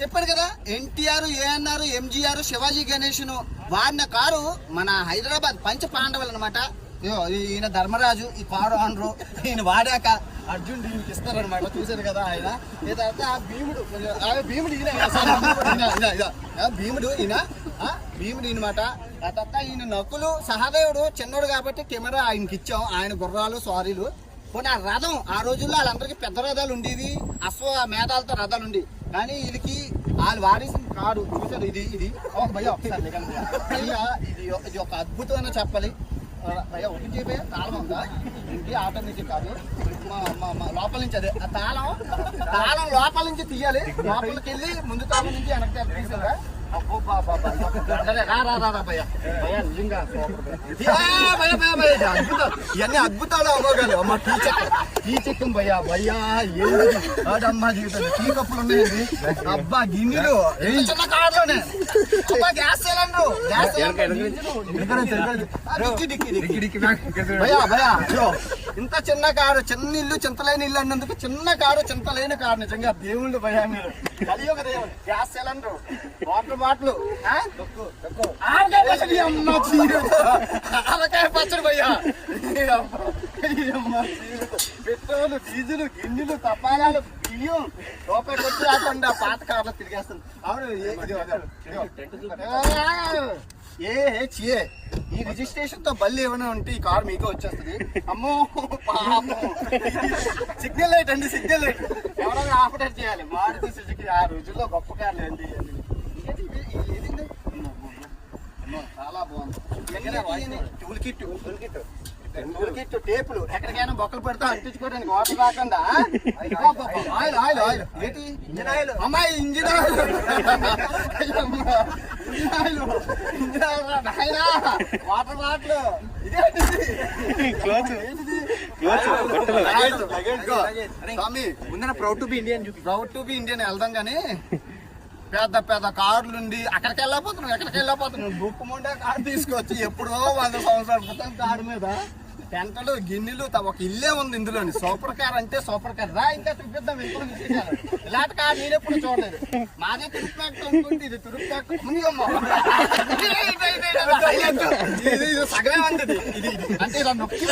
చెప్పాడు కదా ఎన్టీఆర్ ఏఎన్ఆర్ ఎంజీఆర్ శివాజీ గణేష్ వాడిన కారు మన హైదరాబాద్ పంచ పాండవులు అనమాట ఈయన ధర్మరాజు ఈ కారు ఆనరు ఈయన వాడాక అర్జున్ దీనికి ఇస్తారనమాట చూశారు కదా ఆయన. ఈ తర్వాత ఆ భీముడు భీముడు ఈయన భీముడు ఈయన ఆ భీముడు అనమాట ఆ తర్వాత ఈయన నకులు సహదేవుడు చిన్నోడు కాబట్టి కెమెరా ఆయనకి ఇచ్చాం. ఆయన గుర్రాలు సారీలు. పోనీ ఆ రథం ఆ రోజుల్లో వాళ్ళందరికీ పెద్ద రథాలు ఉండేవి. అశ్వ మేధాలతో రథాలు ఉండేవి. కానీ వీళ్ళకి వాళ్ళు వాడేసిన కారు చూసారు ఇది ఇది. ఒక భయ ఒకసారి ఇది ఇది ఒక అద్భుతమైన చెప్పాలి. ఆ, భయ్యా ఒకటి చెప్పే తాళం ఉందా? ఇంటి ఆటోమేటిక్ కాదు. లోపల నుంచి అదే. ఆ తాళం తాళం లోపల నుంచి తీయాలి. లోపలికి వెళ్ళి ముందు తాళం నుంచి వెనక్కి తీసారా అబ్బో బాబా రా రా రా భయ్యా. భయ్యా నిజంగా ఇవన్నీ అద్భుతాలు అవ్వగలవు. మా టీచర్. టీ చెక్కం భయ్యా భయ్యా ఏంది? అమ్మా జీవితం టీ కప్పులు ఉన్నాయండి. అబ్బా గిన్నెలు. ఇంత చిన్న కార్లోనే. అబ్బా గ్యాస్ సిలిండర్. గ్యాస్. భయ్యా ఇంత చిన్న కారు చిన్న ఇల్లు చింతలేని ఇల్లు అన్నందుకు చిన్న కారు చింతలేని కారు. నిజంగా దేవుళ్ళు భయ్యా మీరు. కలియుగ దేవుడు గ్యాస్ సిలిండర్. Water bottle. ఆ? ఆవకాయ పచ్చడి అమ్మ పచ్చడి భయ్యా. పెట్రోల్ డీజిల్ గిన్నెలు తపాలాలు బియ్యం రూపాయి కొట్టి రాకుండా పాత కార్లో తిరిగేస్తుంది. అవును ఏ- ఇదిగో, ఇదిగో, ఇదిగో. A H A. ఈ రిజిస్ట్రేషన్తో బల్లి ఏమైనా ఉంటే ఈ కార్ మీకే వచ్చేస్తుంది. అమ్మో పాపం. సిగ్నల్ లైట్ అండి సిగ్నల్ లైట్. ఎవరైనా ఆపరేట్ చేయాలి. మారుతి సుజుకి ఆ రోజుల్లో గొప్ప కార్లు అండి. చాలా బాగుంది. Tool kit tool kit. Tool kit టేపులు. ఎక్కడికైనా బొక్కలు పెడతా అంటించుకోవడానికి వాటర్ రాకుండా ఆయిల్ ఆయిల్ ఆయిల్. ఏంటి? Engine oil. అమ్మాయి engine oil. Engine oil. Engine oil water bottle. ముందర ప్రౌడ్ టు బి ఇండియన్ చూపి. ప్రౌడ్ టు బి ఇండియన్ వెళ్దాం కానీ పెద్ద పెద్ద కార్లు ఉండి అక్కడికి వెళ్ళకపోతున్నాం ఎక్కడికి వెళ్ళకపోతున్నాం బుక్ ముండే కారు తీసుకొచ్చి ఎప్పుడో వంద సంవత్సరాల క్రితం కారు మీద టెంటలు గిన్నెలు ఒక ఇల్లే ఉంది ఇందులోని. సూపర్ కార్ అంటే సూపర్ కార్. రా ఇంకా చూపిద్దాం ఇంట్లో విశేషాలు. ఇలాంటి కార్ నేను ఎప్పుడు చూడలేదు. మాదే తిరుపతి అనుకుంటే ఇది తురుపు ఇది సగమే ఉంది ఇది. అంటే ఇలా నొక్కి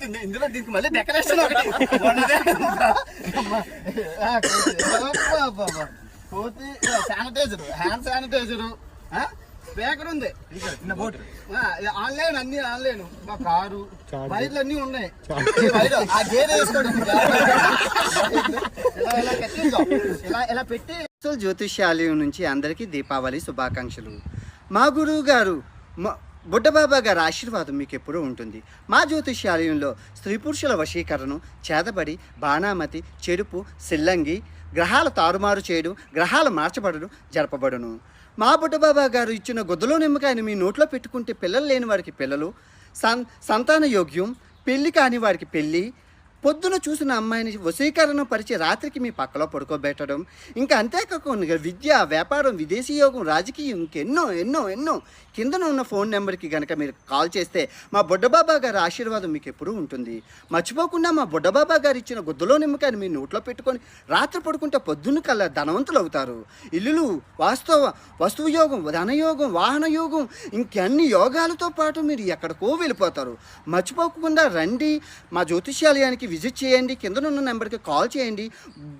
మనం ఇందులో దీనికి మళ్ళీ డెకరేషన్ ఒకటి. కోతి. శానిటైజర్. Hand sanitiser. ఉంది. చిన్న బోట్ ఆ, ఆన్లైన్ అన్ని ఆన్లైన్. మా కారు అన్ని ఉన్నాయి. ఈ వైర్ ఆ గేర్ వేసుకోవడం ఇలా ఇలా కట్టించాం. ఇలా ఇలా పెట్టి జ్యోతిష్యాలయం నుంచి అందరికీ దీపావళి శుభాకాంక్షలు. మా గురువు గారు బుడ్డబాబా గారి ఆశీర్వాదం మీకు ఎప్పుడూ ఉంటుంది. మా జ్యోతిష్యాలయంలో స్త్రీ పురుషుల వశీకరణం చేతబడి బాణామతి చెరుపు సిల్లంగి గ్రహాల తారుమారు చేయడం గ్రహాలు మార్చబడడం జరపబడును. మా బుడ్డబాబా గారు ఇచ్చిన గొద్దలో నిమ్మకాయని మీ నోట్లో పెట్టుకుంటే పిల్లలు లేని వారికి పిల్లలు సంతాన యోగ్యం పెళ్ళి కాని వారికి పెళ్ళి పొద్దున చూసిన అమ్మాయిని వశీకరణ పరిచే రాత్రికి మీ పక్కలో పడుకోబెట్టడం. ఇంకా అంతేకాకుండా విద్య వ్యాపారం విదేశీ యోగం రాజకీయం ఇంకెన్నో ఎన్నో ఎన్నో. కిందన ఉన్న ఫోన్ నెంబర్కి కనుక మీరు కాల్ చేస్తే మా బుడ్డబాబా గారి ఆశీర్వాదం మీకు ఎప్పుడూ ఉంటుంది. మర్చిపోకుండా మా బుడ్డబాబా గారు ఇచ్చిన గుద్దలో నిమ్మకాయని మీ నోట్లో పెట్టుకొని రాత్రి పడుకుంటే పొద్దున్న కల్లా ధనవంతులు అవుతారు. ఇల్లులు వాస్తవ వస్తువు యోగం ధనయోగం వాహన యోగం ఇంకన్ని యోగాలతో పాటు మీరు ఎక్కడికో వెళ్ళిపోతారు. మర్చిపోకుండా రండి. మా జ్యోతిష్యాలయానికి విజిట్ చేయండి కిందనున్న నెంబర్కి కాల్ చేయండి.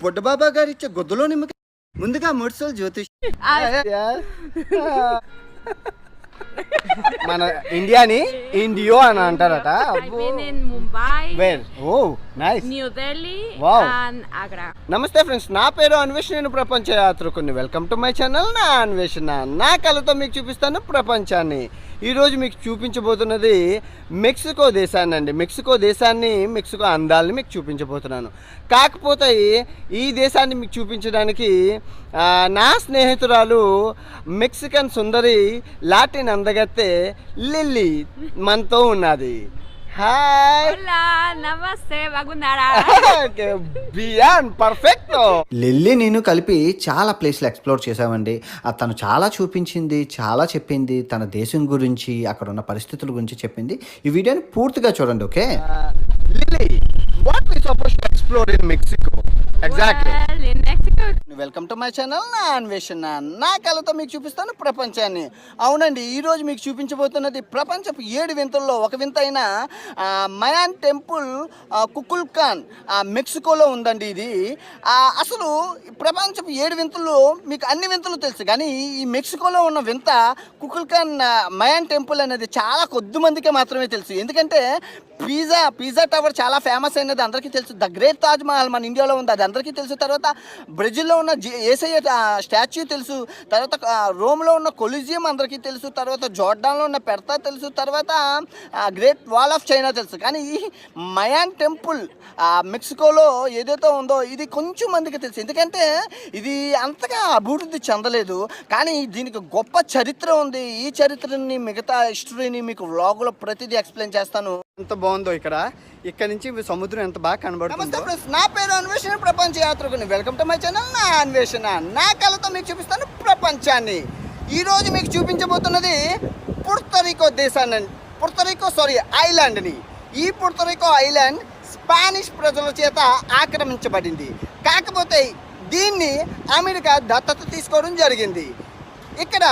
బుడ్డబాబా గారు ఇచ్చే గుద్దలో నిమ్మకాయ. ముందుగా ముడిసల్ జ్యోతిష్. మన ఇండియాని ఇండియో అని అంటారట. నమస్తే ఫ్రెండ్స్ నా పేరు అన్వేషణ ప్రపంచ యాత్రకుని వెల్కమ్ టు మై ఛానల్ నా అన్వేషణ. నా కళతో మీకు చూపిస్తాను ప్రపంచాన్ని. ఈరోజు మీకు చూపించబోతున్నది మెక్సికో దేశాన్ని అండి. మెక్సికో దేశాన్ని మెక్సికో అందాలని మీకు చూపించబోతున్నాను. కాకపోతే ఈ దేశాన్ని మీకు చూపించడానికి నా స్నేహితురాలు మెక్సికన్ సుందరి లాటిన్ అందగత్తె లిల్లీ మనతో ఉన్నది హాయ్. బియాన్ పర్ఫెక్ట్ లిల్లీ నేను కలిపి చాలా ప్లేస్లు ఎక్స్ప్లోర్ చేసామండి అది తను చాలా చూపించింది చాలా చెప్పింది తన దేశం గురించి అక్కడ ఉన్న పరిస్థితుల గురించి చెప్పింది ఈ వీడియోని పూర్తిగా చూడండి okay Lily what. Exactly. Well, in Mexico, welcome to my channel నా అన్వేషణ నా కళతో మీకు చూపిస్తాను ప్రపంచాన్ని. అవునండి ఈరోజు మీకు చూపించబోతున్నది ప్రపంచపు ఏడు వింతల్లో ఒక వింత అయిన Mayan temple Kukulkan Kukulkan మెక్సికోలో ఉందండి ఇది. అసలు ప్రపంచపు ఏడు వింతల్లో మీకు అన్ని వింతలు తెలుసు కానీ ఈ మెక్సికోలో ఉన్న వింత కుకుల్ ఖాన్ మయాన్ టెంపుల్ అనేది చాలా కొద్ది మందికే మాత్రమే తెలుసు. ఎందుకంటే పిజ్జా పిజ్జా టవర్ చాలా ఫేమస్ అయినది. అందరికీ తెలుసు. ద గ్రేట్ తాజ్ మహల్ మన ఇండియాలో ఉంది. అది అందరికీ తెలుసు. తర్వాత బ్రెజిల్లో ఉన్న ఏసఐ స్టాచ్యూ తెలుసు. తర్వాత రోమ్లో ఉన్న కొలిజియం అందరికీ తెలుసు. తర్వాత జోర్డాన్లో ఉన్న పెడతా తెలుసు. తర్వాత గ్రేట్ వాల్ ఆఫ్ చైనా తెలుసు. కానీ ఈ మయాన్ టెంపుల్ మెక్సికోలో ఏదైతే ఉందో ఇది కొంచెం మందికి తెలుసు. ఎందుకంటే ఇది అంతగా అభివృద్ధి చెందలేదు. కానీ దీనికి గొప్ప చరిత్ర ఉంది. ఈ చరిత్రని మిగతా హిస్టరీని మీకు వ్లాగులో ప్రతిదీ ఎక్స్ప్లెయిన్ చేస్తాను. ఎంత బాగుందో ఇక్కడ. ఇక్కడ నుంచి సముద్రం ఎంత బాగా కనబడుతుంది. నా పేరు అన్వేషణ ప్రపంచ యాత్రకుని. వెల్కమ్ టు మై ఛానల్ నా అన్వేషణ. నా కళతో మీకు చూపిస్తాను ప్రపంచాన్ని. ఈ రోజు మీకు చూపించబోతున్నది పుర్తరికో దేశాన్ని పుర్తరికో సారీ ఐలాండ్ని. ఈ పుర్తరికో ఐలాండ్ స్పానిష్ ప్రజల చేత ఆక్రమించబడింది. కాకపోతే దీన్ని అమెరికా దత్తత తీసుకోవడం జరిగింది. ఇక్కడ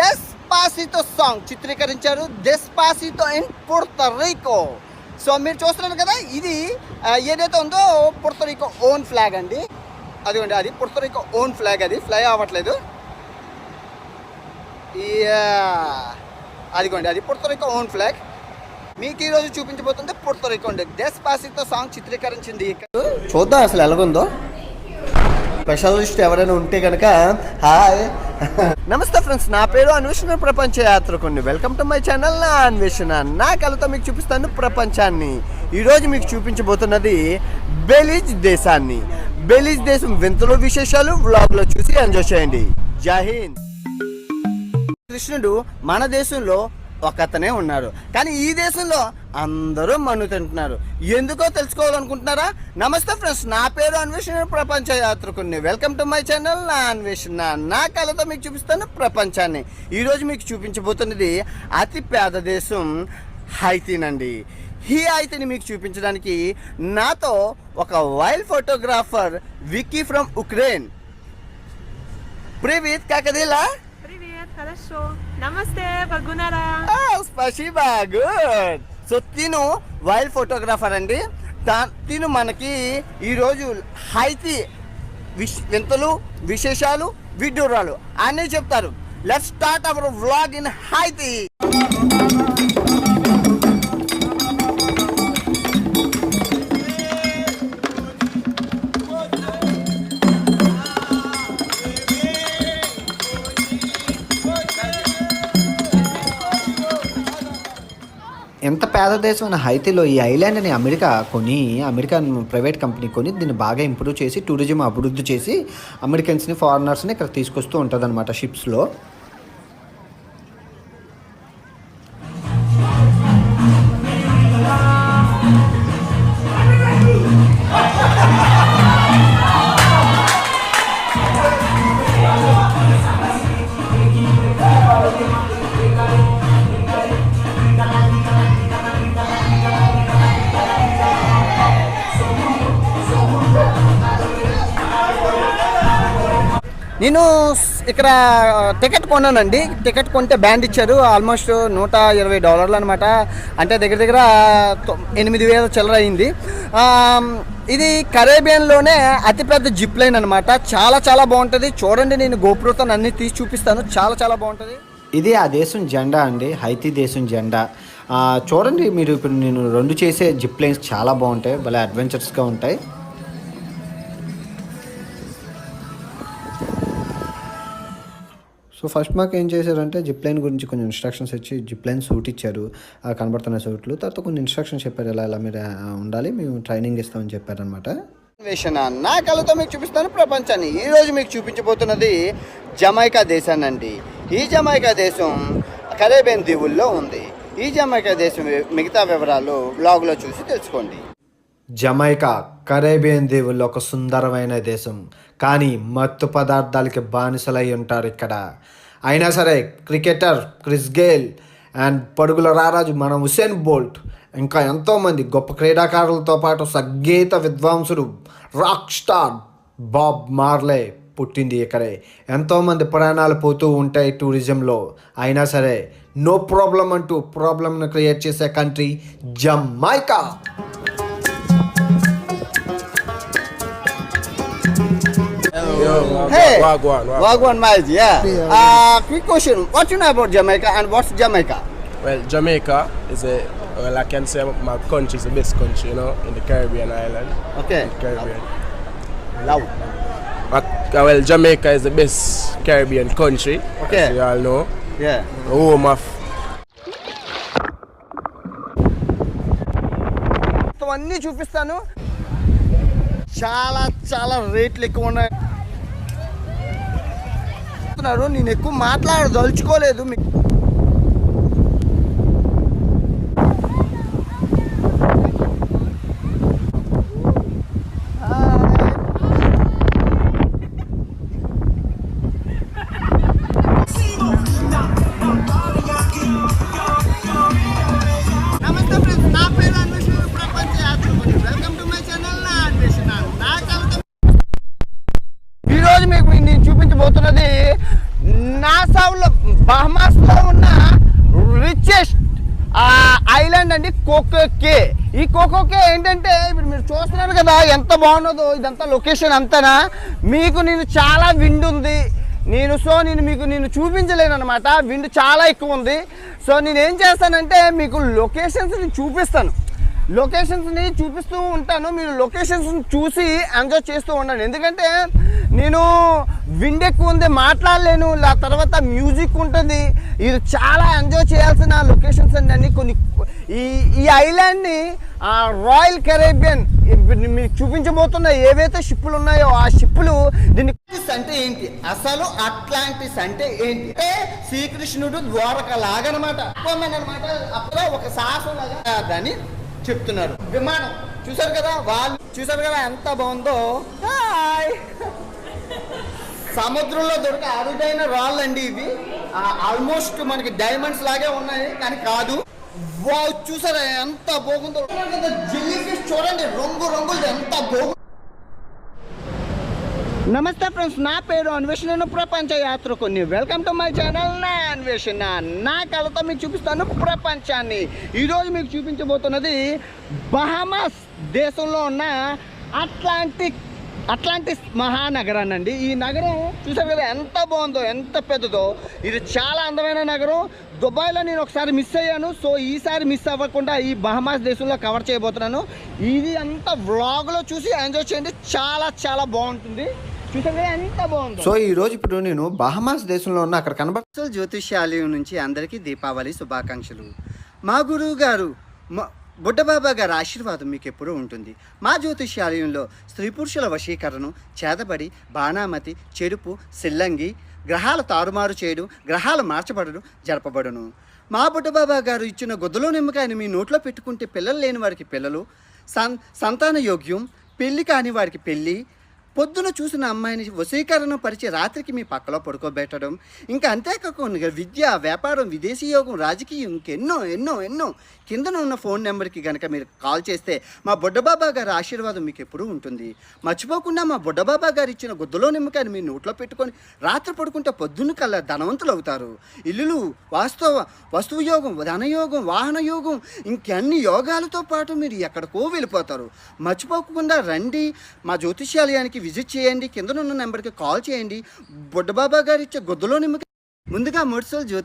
దస్ డెస్పాసితో సాంగ్ చిత్రీకరించారు డెస్పాసితో ఇన్ పుర్తరీకో సో మీరు చూస్తున్నారు కదా ఇది ఏదైతే ఉందో పుర్తరీకో ఓన్ ఫ్లాగ్ అండి. అదిగోండి అది పుర్తరీకో ఓన్ ఫ్లాగ్ అది. ఫ్లై అవ్వట్లేదు. యా. అదిగోండి అది పుర్తరీకో ఓన్ ఫ్లాగ్ మీకు ఈరోజు చూపించబోతుంది పుర్తరీకో అండి. డెస్పాసితో సాంగ్ చిత్రీకరించింది. ఇక్కడ చూద్దాం అసలు ఎలాగుందో. స్పెషలిస్ట్ ఎవరైనా ఉంటే కనుక హాయ్ నమస్తే ఫ్రెండ్స్ నా పేరు అన్వేషణ ప్రపంచ యాత్రకుని వెల్కమ్ టు మై ఛానల్ నా అన్వేషణ. నా కలతో మీకు చూపిస్తాను ప్రపంచాన్ని. ఈరోజు మీకు చూపించబోతున్నది బెలిజ్ దేశాన్ని. బెలిజ్ దేశం వింతలు విశేషాలు వ్లాగ్లో చూసి ఎంజాయ్ చేయండి. జహింద్ కృష్ణుడు మన దేశంలో ఒకతనే ఉన్నారు. కానీ ఈ దేశంలో అందరూ మన్ను తింటున్నారు ఎందుకో తెలుసుకోవాలనుకుంటున్నారా నమస్తే ఫ్రెండ్స్ నా పేరు అన్వేషణ ప్రపంచ యాత్రకుని welcome to my channel Naa Anveshana నా కళతో మీకు చూపిస్తాను ప్రపంచాన్ని ఈరోజు మీకు చూపించబోతున్నది అతి పేద దేశం హైతీనండి ఈ హైతీని మీకు చూపించడానికి నాతో ఒక wild photographer Vicky from Ukraine ప్రివిత్ కాకదీలా Привет, хорошо. Namaste, Bagunara. స్పషిబా good so తిను వైల్డ్ ఫోటోగ్రాఫర్ అండి. తిను మనకి ఈరోజు హైతి విష్ వింతలు విశేషాలు విడ్డూరాలు అన్నీ చెప్తారు. Let start our vlog in Haiti పేద దేశమైన హైతీలో ఈ ఐలాండ్ని అమెరికా కొని అమెరికన్ ప్రైవేట్ కంపెనీ కొని దీన్ని బాగా ఇంప్రూవ్ చేసి టూరిజం అభివృద్ధి చేసి అమెరికన్స్ని ఫారినర్స్ని ఇక్కడ తీసుకొస్తూ ఉంటుంది అనమాట షిప్స్లో నేను ఇక్కడ టికెట్ కొన్నానండి. టికెట్ కొంటే బ్యాండ్ ఇచ్చారు. ఆల్మోస్ట్ నూట ఇరవై డాలర్లు అనమాట అంటే దగ్గర దగ్గర ఎనిమిది వేల చిల్లర అయింది. ఇది కరేబియన్లోనే అతిపెద్ద జిప్ లైన్ అనమాట చాలా చాలా బాగుంటుంది. చూడండి నేను గోపురతో అన్ని తీసి చూపిస్తాను. చాలా చాలా బాగుంటుంది. ఇది ఆ దేశం జెండా అండి. హైతీ దేశం జెండా. చూడండి మీరు ఇప్పుడు నేను రెండు చేసే జిప్ లైన్స్ చాలా బాగుంటాయి. భలే అడ్వెంచర్స్గా ఉంటాయి. సో ఫస్ట్ మాకు ఏం చేశారంటే జిప్ లైన్ గురించి కొన్ని ఇన్స్ట్రక్షన్స్ ఇచ్చి జిప్ లైన్ సూట్ ఇచ్చారు. కనబడుతున్న సూట్లు. తర్వాత కొన్ని ఇన్స్ట్రక్షన్స్ చెప్పారు. ఇలా ఇలా మీరు ఉండాలి. మేము ట్రైనింగ్ ఇస్తామని చెప్పారనమాట అన్వేషణ నా కళతో మీకు చూపిస్తాను. ప్రపంచాన్ని ఈ రోజు మీకు చూపించబోతున్నది జమైకా దేశాన్ని అండి ఈ జమైకా దేశం కరేబియన్ దీవుల్లో ఉంది. ఈ జమైకా దేశం మిగతా వివరాలు బ్లాగ్లో చూసి తెలుసుకోండి. జమైకా కరేబియన్ దీవుల్లో ఒక సుందరమైన దేశం. కానీ మత్తు పదార్థాలకి బానిసలై ఉంటారు ఇక్కడ. అయినా సరే క్రికెటర్ క్రిస్ గేల్ అండ్ పడుగుల రారాజు మన హుసేన్ బోల్ట్ ఇంకా ఎంతోమంది గొప్ప క్రీడాకారులతో పాటు సంగీత విద్వాంసుడు రాక్ స్టార్ బాబ్ మార్లే పుట్టింది ఇక్కడే. ఎంతోమంది ప్రాణాలు పోతూ ఉంటాయి టూరిజంలో. అయినా సరే నో ప్రాబ్లం అంటూ ప్రాబ్లమ్ను క్రియేట్ చేసే country Jamaica. Hey, Wagwan, wagwan. Wagwan Miles, yeah. Uh, quick question. What you know about Jamaica and what's Jamaica? Well, Jamaica is a well, I can say my country is the best country, you know, in the Caribbean island. Okay. Caribbean. Love. Uh, well, Jamaica is the best Caribbean country. Okay. As you all know, Yeah. the home of మొత్తం అన్నీ చూపిస్తాను చాలా చాలా రేట్లు ఎక్కువ ఉన్నాయి చేస్తున్నారు నేను ఎక్కువ మాట్లాడదలుచుకోలేదు మీ- ఏంటంటే ఇప్పుడు మీరు చూస్తున్నారు కదా ఎంత బాగున్నదో ఇదంతా లొకేషన్ అంతనా? మీకు నేను చాలా విండ్ ఉంది. నేను సో నేను మీకు నేను చూపించలేను అనమాట విండ్ చాలా ఎక్కువ ఉంది. సో నేను ఏం చేస్తానంటే మీకు లొకేషన్స్ నేను చూపిస్తాను. లొకేషన్స్ని చూపిస్తూ ఉంటాను. మీరు లొకేషన్స్ చూసి ఎంజాయ్ చేస్తూ ఉండండి. ఎందుకంటే నేను విండ్ ఎక్కువ ఉంది మాట్లాడలేను. ఆ తర్వాత మ్యూజిక్ ఉంటుంది. ఇది చాలా ఎంజాయ్ చేయాల్సిన లొకేషన్స్ అండి అన్ని. కొన్ని ఈ ఈ ఐలాండ్ని రాయల్ కెరేబియన్ మీకు చూపించబోతున్న ఏవైతే షిప్పులు ఉన్నాయో ఆ షిప్పులు దీన్ని అంటే ఏంటి? అసలు అట్లాంటిస్ అంటే ఏంటి? అంటే శ్రీకృష్ణుడు ద్వారక లాగనమాట. అనమాట అప్పుడు ఒక సాహసం లాగా. దాన్ని చెప్తున్నారు. విమానం. చూసారు కదా వాళ్ళు చూసారు కదా ఎంత బాగుందో. హాయ్. సముద్రంలో దొరికే అరుదైన రాళ్ళండి ఇవి. ఆల్మోస్ట్ మనకి డైమండ్స్ లాగే ఉన్నాయి కానీ కాదు. వావ్ చూసారా ఎంత బాగుందో. జిల్లీ ఫిష్ చూడండి రంగు రంగులు ఎంత బాగుంది. నమస్తే ఫ్రెండ్స్ నా పేరు అన్వేషణ. ప్రపంచ యాత్రకుని వెల్కమ్ టు మై ఛానల్. నా అన్వేషణ నా కళతో మీకు చూపిస్తాను ప్రపంచాన్ని. ఈరోజు మీకు చూపించబోతున్నది బహామాస్ దేశంలో ఉన్న అట్లాంటిక్ అట్లాంటిస్ మహానగరాన్ని అండి. ఈ నగరం చూసారు కదా ఎంత బాగుందో ఎంత పెద్దదో. ఇది చాలా అందమైన నగరం. దుబాయ్లో నేను ఒకసారి మిస్ అయ్యాను. సో ఈసారి మిస్ అవ్వకుండా ఈ బహమాస్ దేశంలో కవర్ చేయబోతున్నాను. ఇది అంతా వ్లాగ్లో చూసి ఎంజాయ్ చేయండి. చాలా చాలా బాగుంటుంది. సో ఈ రోజు ఇప్పుడు నేను బహమాస్ దేశంలో ఉన్న అక్కడ కనబడ అసలు జ్యోతిష్యాలయం నుంచి అందరికీ దీపావళి శుభాకాంక్షలు. మా గురువు గారు మా బుడ్డబాబా గారి ఆశీర్వాదం మీకు ఎప్పుడూ ఉంటుంది. మా జ్యోతిష్యాలయంలో స్త్రీ పురుషుల వశీకరణం చేతబడి బాణామతి చెరుపు సిల్లంగి గ్రహాల తారుమారు చేయడం గ్రహాలు మార్చబడడం జరపబడును. మా బుడ్డబాబా గారు ఇచ్చిన గొద్దలో నిమ్మకాయని మీ నోట్లో పెట్టుకుంటే పిల్లలు లేని వారికి పిల్లలు సన్ సంతాన యోగ్యం పెళ్ళి కాని వారికి పెళ్ళి పొద్దున చూసిన అమ్మాయిని వశీకరణ పరిచే రాత్రికి మీ పక్కలో పడుకోబెట్టడం. ఇంకా అంతేకాకుండా విద్య వ్యాపారం విదేశీ యోగం రాజకీయం ఇంకెన్నో ఎన్నో ఎన్నో. కిందన ఉన్న ఫోన్ నెంబర్కి కనుక మీరు కాల్ చేస్తే మా బుడ్డబాబా గారి ఆశీర్వాదం మీకు ఎప్పుడూ ఉంటుంది. మర్చిపోకుండా మా బుడ్డబాబా గారు ఇచ్చిన గుద్దలో నిమ్మకాయని మీ నోట్లో పెట్టుకొని రాత్రి పడుకుంటే పొద్దున్న కల్లా ధనవంతులు అవుతారు. ఇల్లులు వాస్తవ వస్తువు యోగం ధనయోగం వాహన యోగం ఇంకన్ని యోగాలతో పాటు మీరు ఎక్కడికో వెళ్ళిపోతారు. మర్చిపోకుండా రండి. మా జ్యోతిష్యాలయానికి విజిట్ చేయండి కిందనున్న నెంబర్కి కాల్ చేయండి. బుడ్డబాబా గారు ఇచ్చే గుద్దలో నిమ్మకాయ. ముందుగా ముడిసల్ జ్యోతిష్